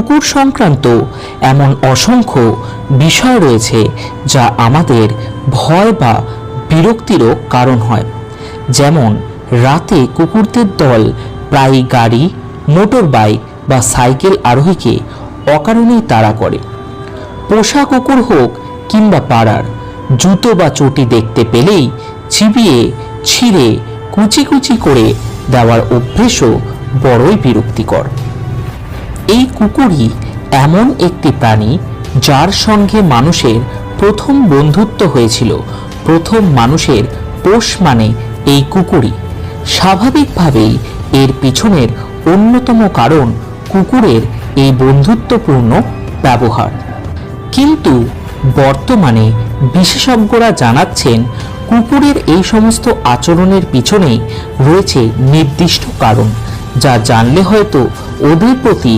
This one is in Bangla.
কুকুর সংক্রান্ত এমন অসংখ্য বিষয় রয়েছে যা আমাদের ভয় বা বিরক্তিরও কারণ হয়। যেমন, রাতে কুকুরদের দল প্রায় গাড়ি মোটর বাইক বা সাইকেল আরোহীকে অকারণেই তাড়া করে। পোষা কুকুর হোক কিংবা পাড়ার, জুতো বা চটি দেখতে পেলেই চিবিয়ে, ছিঁড়ে, কুচি কুচি করে দেওয়ার অভ্যেসও বড়ই বিরক্তিকর। এই কুকুরই এমন একটি প্রাণী যার সঙ্গে মানুষের প্রথম বন্ধুত্ব হয়েছিল। প্রথম মানুষের পোষ মানে এই কুকুরই। স্বাভাবিকভাবেই এর পিছনের অন্যতম কারণ কুকুরের এই বন্ধুত্বপূর্ণ ব্যবহার। কিন্তু বর্তমানে বিশেষজ্ঞরা জানাচ্ছেন, কুকুরের এই সমস্ত আচরণের পিছনেই রয়েছে নির্দিষ্ট কারণ, যা জানলে হয়তো ওদের প্রতি